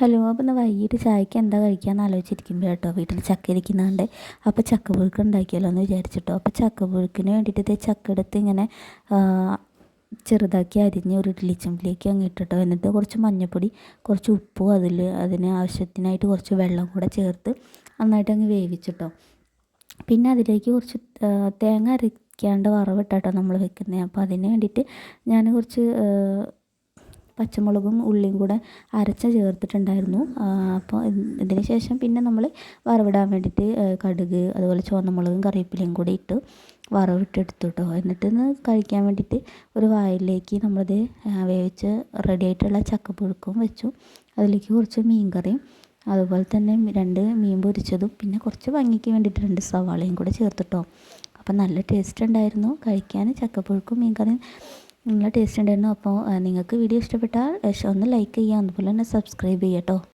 Hello അപ്പോൾ ഇന്ന് വൈകിട്ട് ചായക്ക് എന്താ കഴിക്കാമെന്ന് ആലോചിച്ചിരിക്കുമ്പോൾ കേട്ടോ വീട്ടിൽ ചക്ക ഇരിക്കുന്നുണ്ട്. അപ്പോൾ ചക്ക പുഴുക്ക് ഉണ്ടാക്കിയല്ലോ എന്ന് വിചാരിച്ചിട്ടോ. അപ്പോൾ ചക്ക പുഴുക്കിന് വേണ്ടിയിട്ട് ഇതേ ചക്ക എടുത്ത് ഇങ്ങനെ ചെറുതാക്കി അരിഞ്ഞ് ഒരു ഇഡ്ഡലി ചെമ്പിലേക്ക് അങ്ങ് ഇട്ടിട്ടോ. എന്നിട്ട് കുറച്ച് മഞ്ഞൾപ്പൊടി കുറച്ച് ഉപ്പും അതിൽ അതിന് ആവശ്യത്തിനായിട്ട് കുറച്ച് വെള്ളം കൂടെ ചേർത്ത് നന്നായിട്ട് അങ്ങ് വേവിച്ചിട്ടോ. പിന്നെ അതിലേക്ക് കുറച്ച് തേങ്ങ അരയ്ക്കാണ്ട് വറവിട്ടാട്ടോ നമ്മൾ വെക്കുന്നത് അപ്പോൾ അതിന് വേണ്ടിയിട്ട് ഞാൻ കുറച്ച് പച്ചമുളകും ഉള്ളിയും കൂടെ അരച്ച് ചേർത്തിട്ടുണ്ടായിരുന്നു. അപ്പോൾ ഇതിന് ശേഷം പിന്നെ നമ്മൾ വറവിടാൻ വേണ്ടിയിട്ട് കടുക് അതുപോലെ ചുവന്ന മുളകും കറിവേപ്പിലയും കൂടി ഇട്ട് വറവിട്ടെടുത്തു കേട്ടോ എന്നിട്ടൊന്ന് കഴിക്കാൻ വേണ്ടിയിട്ട് ഒരു വായിലേക്ക് നമ്മളത് വേവിച്ച് റെഡി ആയിട്ടുള്ള ചക്കപ്പുഴുക്കും വെച്ചു. അതിലേക്ക് കുറച്ച് മീൻ കറിയും അതുപോലെ തന്നെ രണ്ട് മീൻ പൊരിച്ചതും പിന്നെ കുറച്ച് ഭംഗിക്ക് വേണ്ടിയിട്ട് രണ്ട് സവാളയും കൂടെ ചേർത്തിട്ടോ. അപ്പം നല്ല ടേസ്റ്റ് ഉണ്ടായിരുന്നു. കഴിക്കാൻ ചക്കപ്പുഴുക്കും മീൻ കറിയും നല്ല ടേസ്റ്റ് ഉണ്ടായിരുന്നു അപ്പോൾ നിങ്ങൾക്ക് വീഡിയോ ഇഷ്ടപ്പെട്ടാൽ ഒന്ന് ലൈക്ക് ചെയ്യാം അതുപോലെ തന്നെ സബ്സ്ക്രൈബ് ചെയ്യാം കേട്ടോ